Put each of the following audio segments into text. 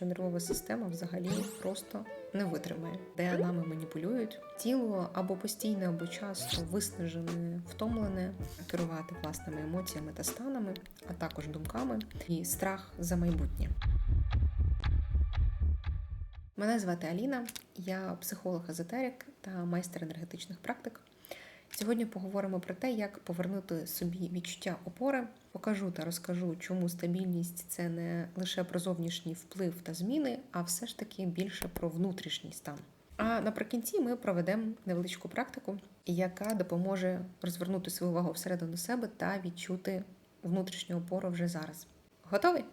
що нервова система взагалі просто не витримає, де нами маніпулюють. Тіло або постійно, або часто виснажене, втомлене, керувати власними емоціями та станами, а також думками і страх за майбутнє. Мене звати Аліна, я психолог-езотерик та майстер енергетичних практик. Сьогодні поговоримо про те, як повернути собі відчуття опори. Покажу та розкажу, чому стабільність це не лише про зовнішній вплив та зміни, а все ж таки більше про внутрішній стан. А наприкінці ми проведемо невеличку практику, яка допоможе розвернути свою увагу всередину себе та відчути внутрішню опору вже зараз. Готові?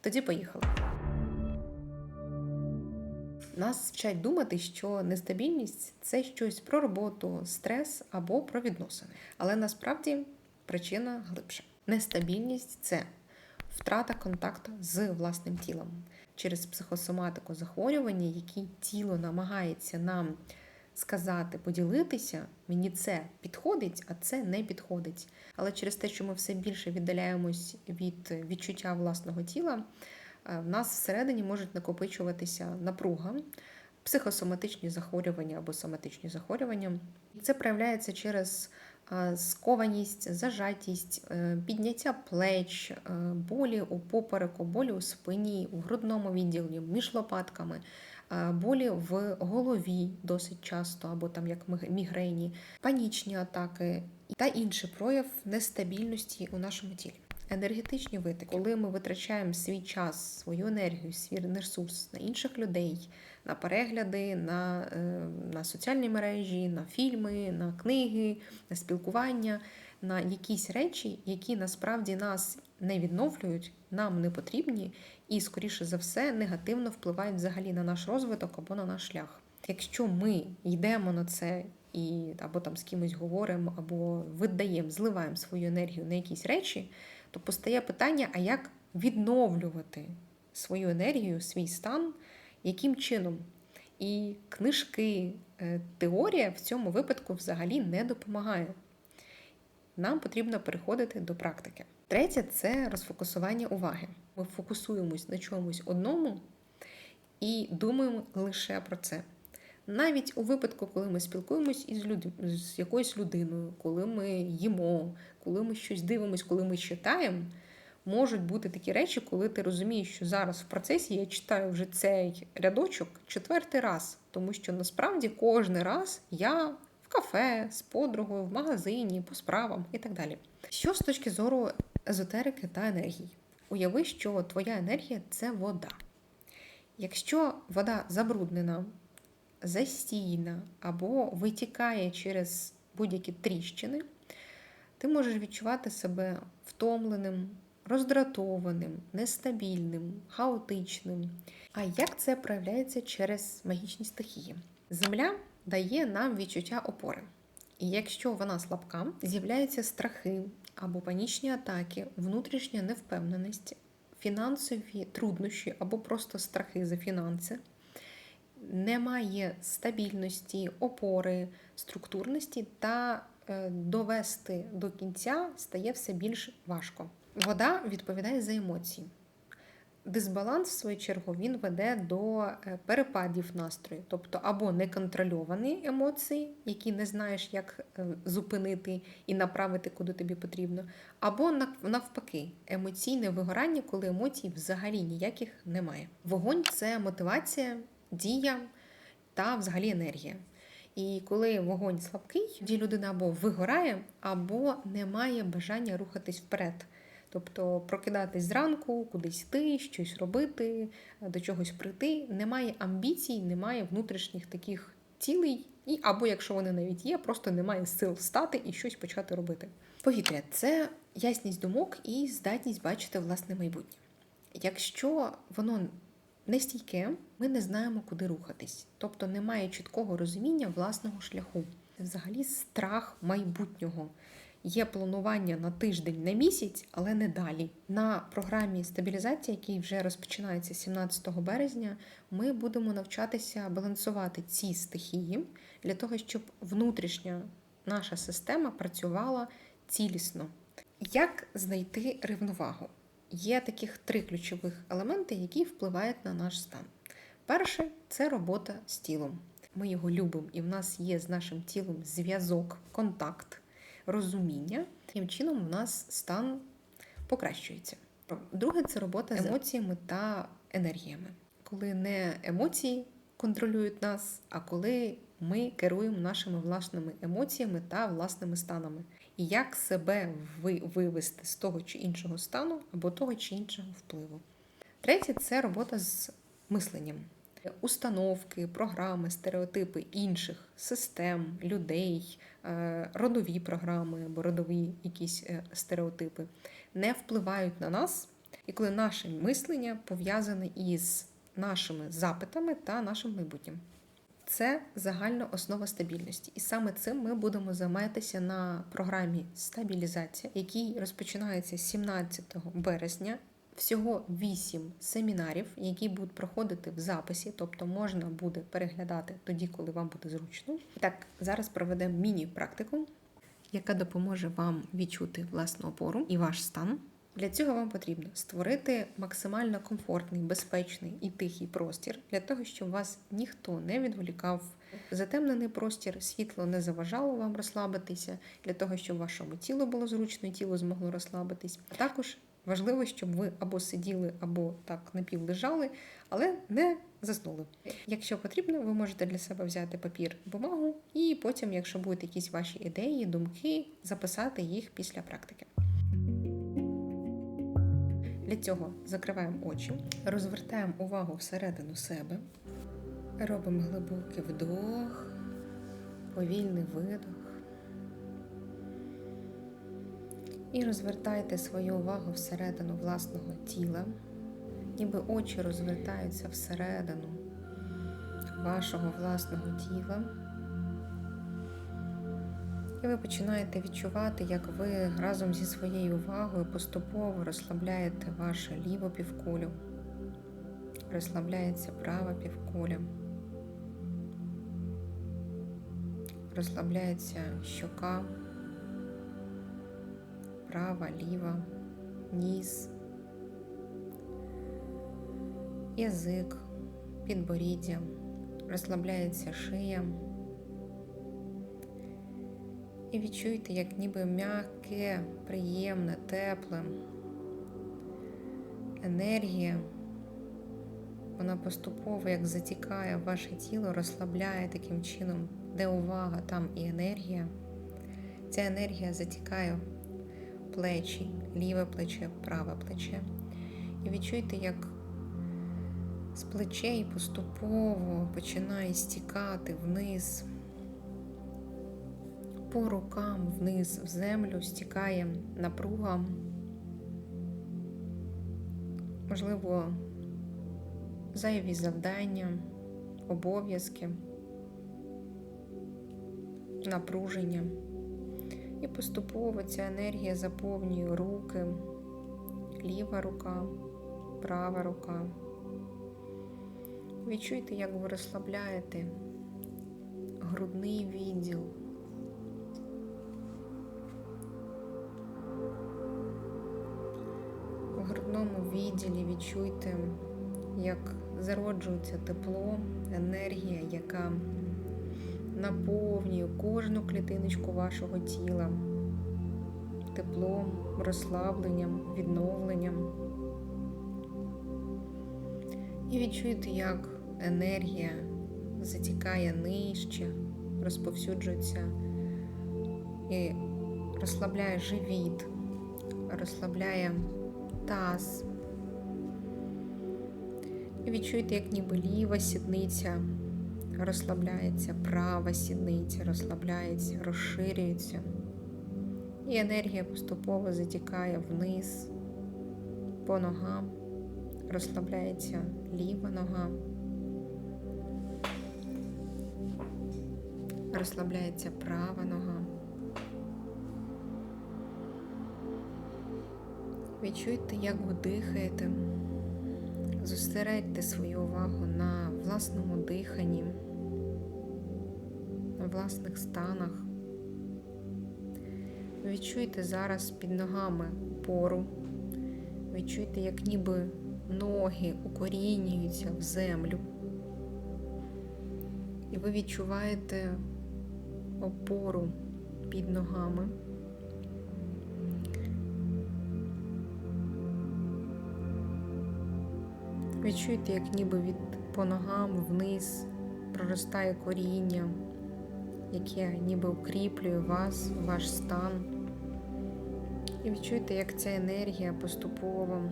Тоді поїхали. Нас вчать думати, що нестабільність це щось про роботу, стрес або про відносини. Але насправді причина глибша. Нестабільність це втрата контакту з власним тілом через психосоматику захворювання, які тіло намагається нам сказати, поділитися. Мені це підходить, а це не підходить. Але через те, що ми все більше віддаляємось від відчуття власного тіла. В нас всередині можуть накопичуватися напруга, психосоматичні захворювання або соматичні захворювання. Це проявляється через скованість, зажатість, е, підняття плеч, е, болі у попереку, болі у спині, у грудному відділі, між лопатками, е, болі в голові досить часто, або там як мігрені, панічні атаки та інший прояв нестабільності у нашому тілі. Енергетичні витоки, коли ми витрачаємо свій час, свою енергію, свій ресурс на інших людей, на перегляди, на на соціальні мережі, на фільми, на книги, на спілкування, на якісь речі, які насправді нас не відновлюють, нам не потрібні і, скоріше за все, негативно впливають взагалі на наш розвиток або на наш шлях. Якщо ми йдемо на це і або там з кимось говоримо, або видаємо, зливаємо свою енергію на якісь речі то постає питання: а як відновлювати свою енергію, свій стан, яким чином? І книжки, е, теорія в цьому випадку взагалі не допомагає. Нам потрібно переходити до практики. Третє це розфокусування уваги. Ми фокусуємось на чомусь одному і думаємо лише про це. Навіть у випадку, коли ми спілкуємось із люд... з якоюсь людиною, коли ми їмо, коли ми щось дивимося, коли ми читаємо, можуть бути такі речі, коли ти розумієш, що зараз в процесі я читаю вже цей рядочок четвертий раз, тому що насправді кожен раз я в кафе з подругою, в магазині, по справам і так далі. Що з точки зору езотерики та енергії? Уяви, що твоя енергія це вода. Якщо вода забруднена, застійна або витікає через будь-які тріщини, ти можеш відчувати себе втомленим, роздратованим, нестабільним, хаотичним. А як це проявляється через магічні стихії? Земля дає нам відчуття опори. І якщо вона слабка, з'являються страхи або панічні атаки, внутрішня невпевненість, фінансові труднощі або просто страхи за фінанси немає стабільності, опори, структурності та е, довести до кінця стає все більш важко. Вода відповідає за емоції. Дисбаланс, в свою чергу, він веде до е, перепадів настрою, тобто або неконтрольовані емоції, які не знаєш, як е, зупинити і направити, куди тобі потрібно, або навпаки, емоційне вигорання, коли емоцій взагалі ніяких немає. Вогонь це мотивація, дія та взагалі енергія. І коли вогонь слабкий, тоді людина або вигорає, або не має бажання рухатись вперед. Тобто прокидатись зранку, кудись йти, щось робити, до чогось прийти. Немає амбіцій, немає внутрішніх таких цілей, і або якщо вони навіть є, просто немає сил встати і щось почати робити. Повітря це ясність думок і здатність бачити власне майбутнє. Якщо воно нестійке, ми не знаємо, куди рухатись, тобто немає чіткого розуміння власного шляху. Це взагалі страх майбутнього. Є планування на тиждень, на місяць, але не далі. На програмі стабілізації, який вже розпочинається 17 березня, ми будемо навчатися балансувати ці стихії для того, щоб внутрішня наша система працювала цілісно. Як знайти рівновагу? є таких три ключових елементи, які впливають на наш стан. Перше це робота з тілом. Ми його любимо, і в нас є з нашим тілом зв'язок, контакт, розуміння. Таким чином, у нас стан покращується. Друге це робота з емоціями та енергіями, коли не емоції контролюють нас, а коли ми керуємо нашими власними емоціями та власними станами. І як себе вивести з того чи іншого стану або того чи іншого впливу. Третє це робота з мисленням. Установки, програми, стереотипи інших систем, людей, е, родові програми або родові якісь е, стереотипи не впливають на нас, і коли наше мислення пов'язане із нашими запитами та нашим майбутнім. Це загальна основа стабільності. І саме цим ми будемо займатися на програмі стабілізація, який розпочинається 17 березня. Всього 8 семінарів, які будуть проходити в записі, тобто можна буде переглядати тоді, коли вам буде зручно. Так, зараз проведемо міні-практику, яка допоможе вам відчути власну опору і ваш стан. Для цього вам потрібно створити максимально комфортний, безпечний і тихий простір, для того, щоб вас ніхто не відволікав. Затемнений простір, світло не заважало вам розслабитися, для того, щоб вашому тілу було зручно і тіло змогло розслабитись. А також важливо, щоб ви або сиділи, або так напівлежали, але не заснули. Якщо потрібно, ви можете для себе взяти папір, бумагу, і потім, якщо будуть якісь ваші ідеї, думки, записати їх після практики. Для цього закриваємо очі, розвертаємо увагу всередину себе, робимо глибокий вдох, повільний видох. І розвертайте свою увагу всередину власного тіла, ніби очі розвертаються всередину вашого власного тіла. І ви починаєте відчувати, як ви разом зі своєю увагою поступово розслабляєте ваше ліву півкулю, розслабляється права півкуля, розслабляється щока, права, ліва, ніс, язик, підборіддя, розслабляється шия. І відчуйте, як ніби м'яке, приємне, тепле енергія. Вона поступово як затікає в ваше тіло, розслабляє таким чином, де увага, там і енергія. Ця енергія затікає плечі, ліве плече, праве плече. І відчуйте, як з плечей поступово починає стікати вниз по рукам вниз в землю стікає напруга, можливо, зайві завдання, обов'язки, напруження. І поступово ця енергія заповнює руки, ліва рука, права рука. Відчуйте, як ви розслабляєте грудний відділ. грудному відділі відчуйте, як зароджується тепло, енергія, яка наповнює кожну клітиночку вашого тіла, теплом, розслабленням, відновленням. І відчуйте, як енергія затікає нижче, розповсюджується і розслабляє живіт, розслабляє таз. І відчуйте, як ніби ліва сідниця розслабляється, права сідниця розслабляється, розширюється. І енергія поступово затікає вниз по ногам, розслабляється ліва нога, розслабляється права нога. Відчуйте, як ви дихаєте, зосередьте свою увагу на власному диханні, на власних станах. Відчуйте зараз під ногами пору, Відчуйте, як ніби ноги укорінюються в землю. І ви відчуваєте опору під ногами. Відчуйте, як ніби від по ногам вниз проростає коріння, яке ніби укріплює вас, ваш стан. І відчуйте, як ця енергія поступово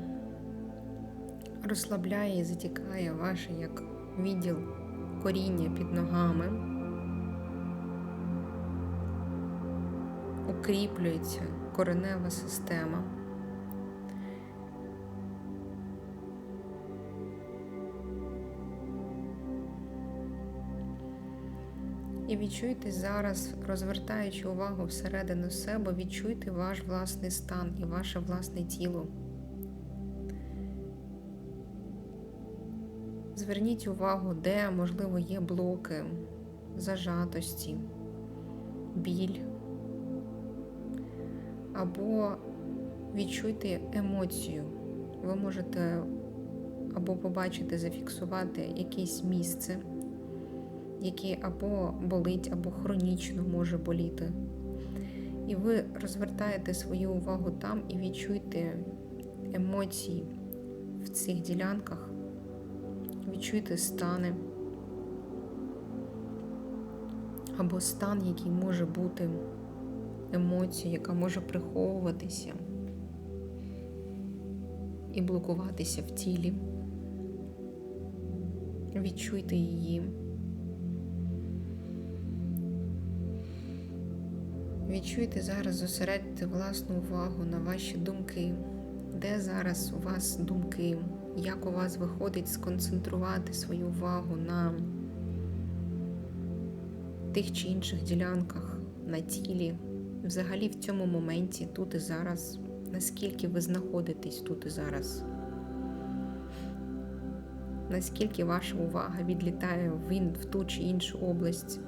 розслабляє і затікає ваше як відділ коріння під ногами. Укріплюється коренева система. Відчуйте зараз, розвертаючи увагу всередину себе, відчуйте ваш власний стан і ваше власне тіло. Зверніть увагу, де, можливо, є блоки, зажатості, біль. Або відчуйте емоцію. Ви можете або побачити, зафіксувати якесь місце який або болить, або хронічно може боліти. І ви розвертаєте свою увагу там і відчуйте емоції в цих ділянках, відчуйте стани, або стан, який може бути емоція, яка може приховуватися і блокуватися в тілі. Відчуйте її. Відчуйте зараз, зосередьте власну увагу на ваші думки, де зараз у вас думки, як у вас виходить сконцентрувати свою увагу на тих чи інших ділянках, на тілі, взагалі в цьому моменті, тут і зараз, наскільки ви знаходитесь тут і зараз. Наскільки ваша увага відлітає в ту чи іншу область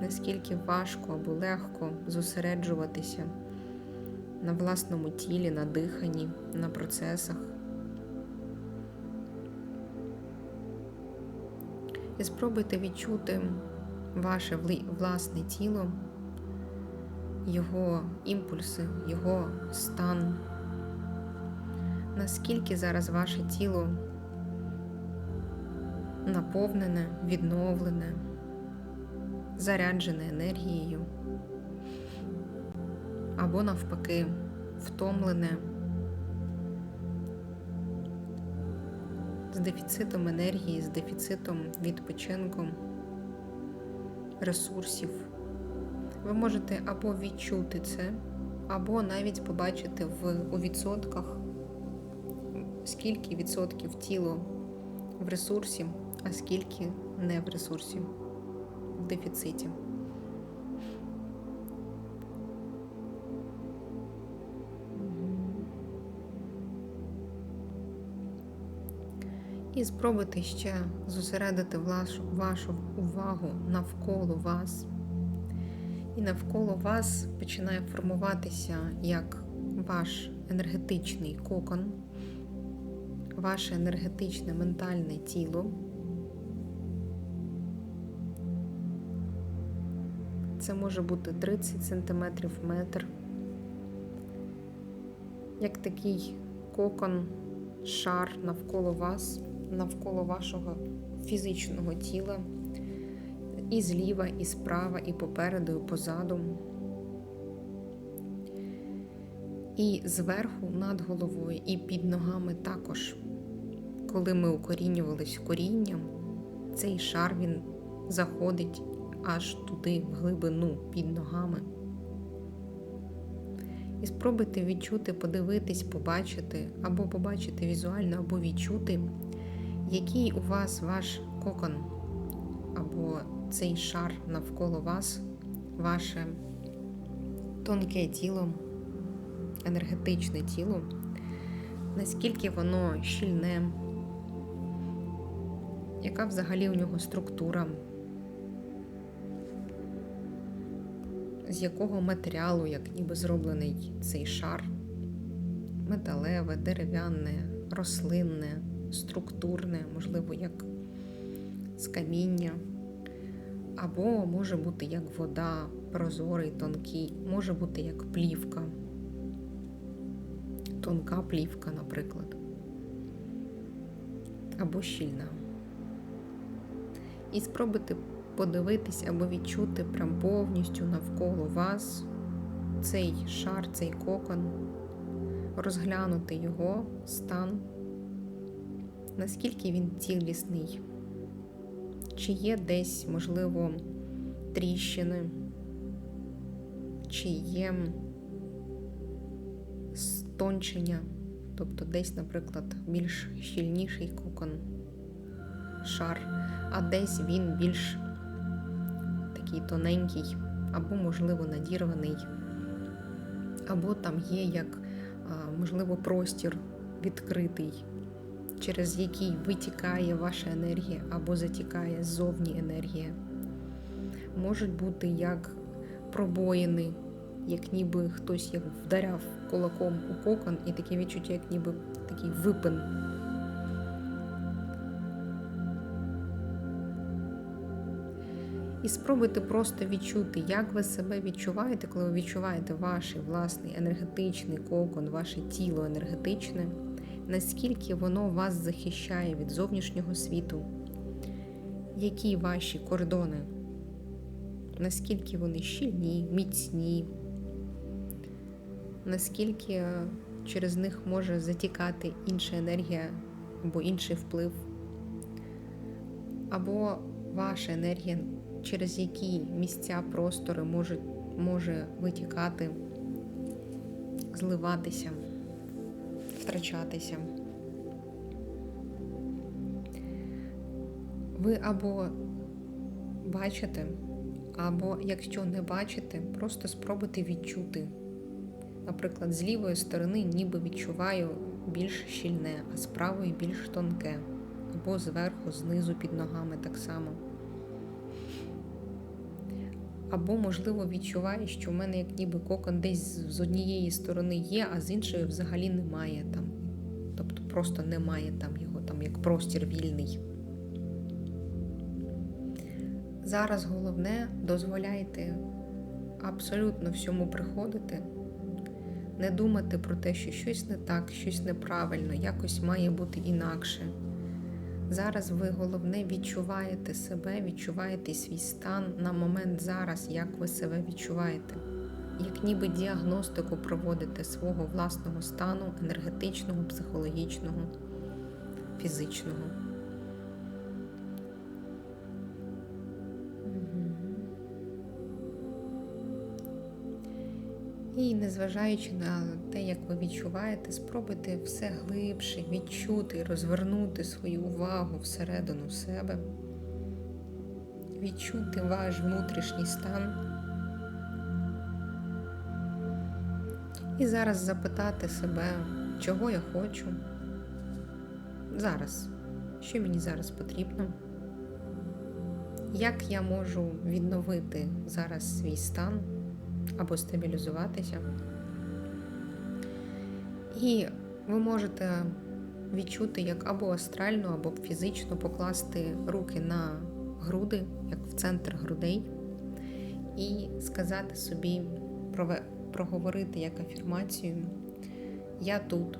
наскільки важко або легко зосереджуватися на власному тілі, на диханні, на процесах. І спробуйте відчути ваше власне тіло, його імпульси, його стан, наскільки зараз ваше тіло наповнене, відновлене заряджене енергією, або навпаки, втомлене, з дефіцитом енергії, з дефіцитом відпочинку, ресурсів. Ви можете або відчути це, або навіть побачити в, у відсотках, скільки відсотків тіло в ресурсі, а скільки не в ресурсі дефіциті. І спробуйте ще зосередити вашу, вашу увагу навколо вас. І навколо вас починає формуватися як ваш енергетичний кокон, ваше енергетичне ментальне тіло. Це може бути 30 см метр. Як такий кокон, шар навколо вас, навколо вашого фізичного тіла, і зліва, і справа, і попереду, і позаду. І зверху над головою, і під ногами також. Коли ми укорінювались корінням, цей шар він заходить аж туди, в глибину під ногами. І спробуйте відчути, подивитись, побачити, або побачити візуально, або відчути, який у вас ваш кокон, або цей шар навколо вас, ваше тонке тіло, енергетичне тіло, наскільки воно щільне, яка взагалі у нього структура. З якого матеріалу, як ніби зроблений цей шар, металеве, дерев'яне, рослинне, структурне, можливо, як з каміння. Або може бути як вода, прозорий, тонкий, може бути як плівка, тонка плівка, наприклад, або щільна. І спробуйте подивитись або відчути прям повністю навколо вас цей шар, цей кокон, розглянути його стан, наскільки він цілісний, чи є десь, можливо, тріщини, чи є стончення, тобто десь, наприклад, більш щільніший кокон, шар, а десь він більш такий тоненький, або, можливо, надірваний, або там є як, можливо, простір відкритий, через який витікає ваша енергія, або затікає ззовні енергія. Можуть бути як пробоїни, як ніби хтось вдаряв кулаком у кокон, і таке відчуття, як ніби такий випин. І спробуйте просто відчути, як ви себе відчуваєте, коли ви відчуваєте ваш власний енергетичний кокон, ваше тіло енергетичне, наскільки воно вас захищає від зовнішнього світу, які ваші кордони, наскільки вони щільні, міцні, наскільки через них може затікати інша енергія або інший вплив, або ваша енергія через які місця, простори можуть, може витікати, зливатися, втрачатися. Ви або бачите, або якщо не бачите, просто спробуйте відчути. Наприклад, з лівої сторони ніби відчуваю більш щільне, а з правої більш тонке, або зверху, знизу під ногами так само. Або, можливо, відчуваю, що в мене як ніби кокон десь з однієї сторони є, а з іншої взагалі немає там. Тобто просто немає там його, там як простір вільний. Зараз головне дозволяйте абсолютно всьому приходити, не думати про те, що щось не так, щось неправильно, якось має бути інакше. Зараз ви головне відчуваєте себе, відчуваєте свій стан на момент зараз, як ви себе відчуваєте, як ніби діагностику проводите свого власного стану енергетичного, психологічного, фізичного. І незважаючи на те, як ви відчуваєте, спробуйте все глибше відчути, розвернути свою увагу всередину себе, відчути ваш внутрішній стан. І зараз запитати себе, чого я хочу. Зараз, що мені зараз потрібно, як я можу відновити зараз свій стан або стабілізуватися. І ви можете відчути, як або астрально, або фізично покласти руки на груди, як в центр грудей, і сказати собі, проговорити як афірмацію: Я тут,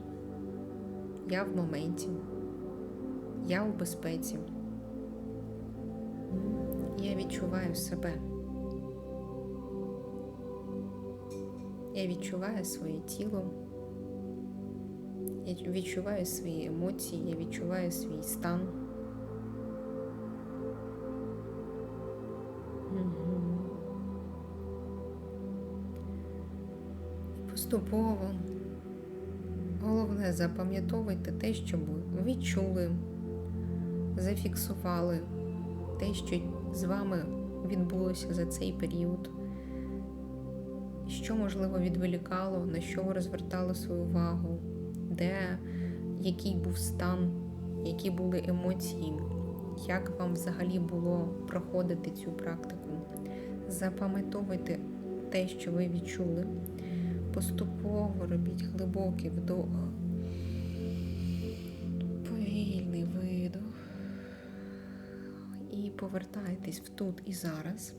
я в моменті, я в безпеці, я відчуваю себе. Я відчуваю своє тіло, я відчуваю свої емоції, я відчуваю свій стан. І поступово. Головне запам'ятовуйте те, що ви відчули, зафіксували те, що з вами відбулося за цей період. Що, можливо, відволікало, на що ви розвертали свою увагу, де який був стан, які були емоції, як вам взагалі було проходити цю практику. Запам'ятовуйте те, що ви відчули. поступово робіть глибокий вдох. Повільний видох. І повертайтесь в тут і зараз,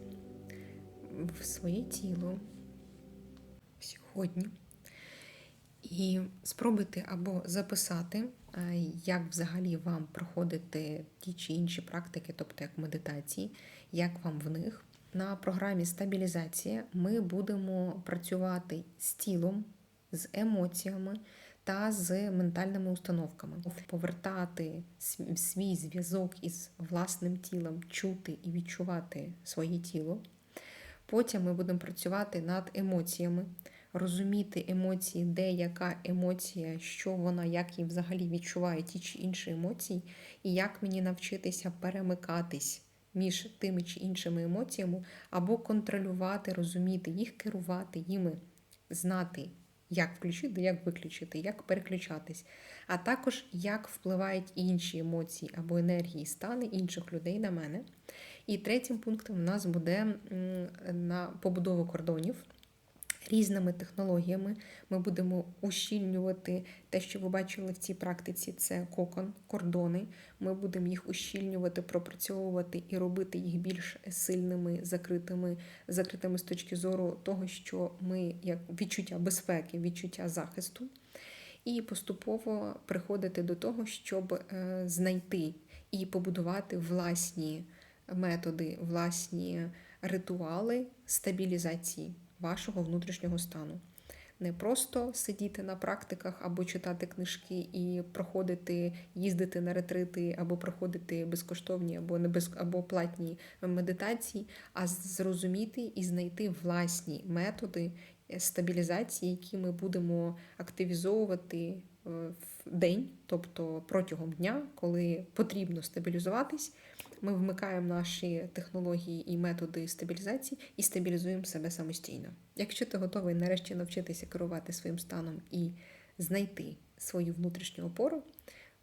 в своє тіло сьогодні. І спробуйте або записати, е, як взагалі вам проходити ті чи інші практики, тобто як медитації, як вам в них. На програмі стабілізація ми будемо працювати з тілом, з емоціями та з ментальними установками, повертати свій зв'язок із власним тілом, чути і відчувати своє тіло. Потім ми будемо працювати над емоціями, розуміти емоції, де яка емоція, що вона, як її взагалі відчуває ті чи інші емоції, і як мені навчитися перемикатись між тими чи іншими емоціями, або контролювати, розуміти їх, керувати їми, знати, як включити, як виключити, як переключатись, а також як впливають інші емоції або енергії, стани інших людей на мене. І третім пунктом у нас буде на побудову кордонів. Різними технологіями. Ми будемо ущільнювати те, що ви бачили в цій практиці, це кокон, кордони. Ми будемо їх ущільнювати, пропрацьовувати і робити їх більш сильними, закритими, закритими з точки зору того, що ми як відчуття безпеки, відчуття захисту, і поступово приходити до того, щоб е, знайти і побудувати власні методи, власні ритуали стабілізації вашого внутрішнього стану. Не просто сидіти на практиках або читати книжки і проходити, їздити на ретрити, або проходити безкоштовні або не без або платні медитації, а зрозуміти і знайти власні методи стабілізації, які ми будемо активізовувати в день, тобто протягом дня, коли потрібно стабілізуватись. Ми вмикаємо наші технології і методи стабілізації і стабілізуємо себе самостійно. Якщо ти готовий нарешті навчитися керувати своїм станом і знайти свою внутрішню опору,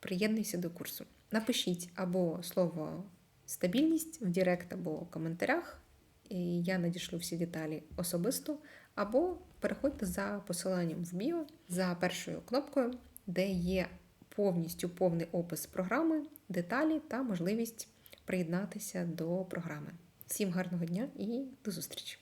приєднуйся до курсу. Напишіть або слово стабільність в Директ або в коментарях, і я надішлю всі деталі особисто, або переходьте за посиланням в біо за першою кнопкою, де є повністю повний опис програми, деталі та можливість приєднатися до програми. Всім гарного дня і до зустрічі!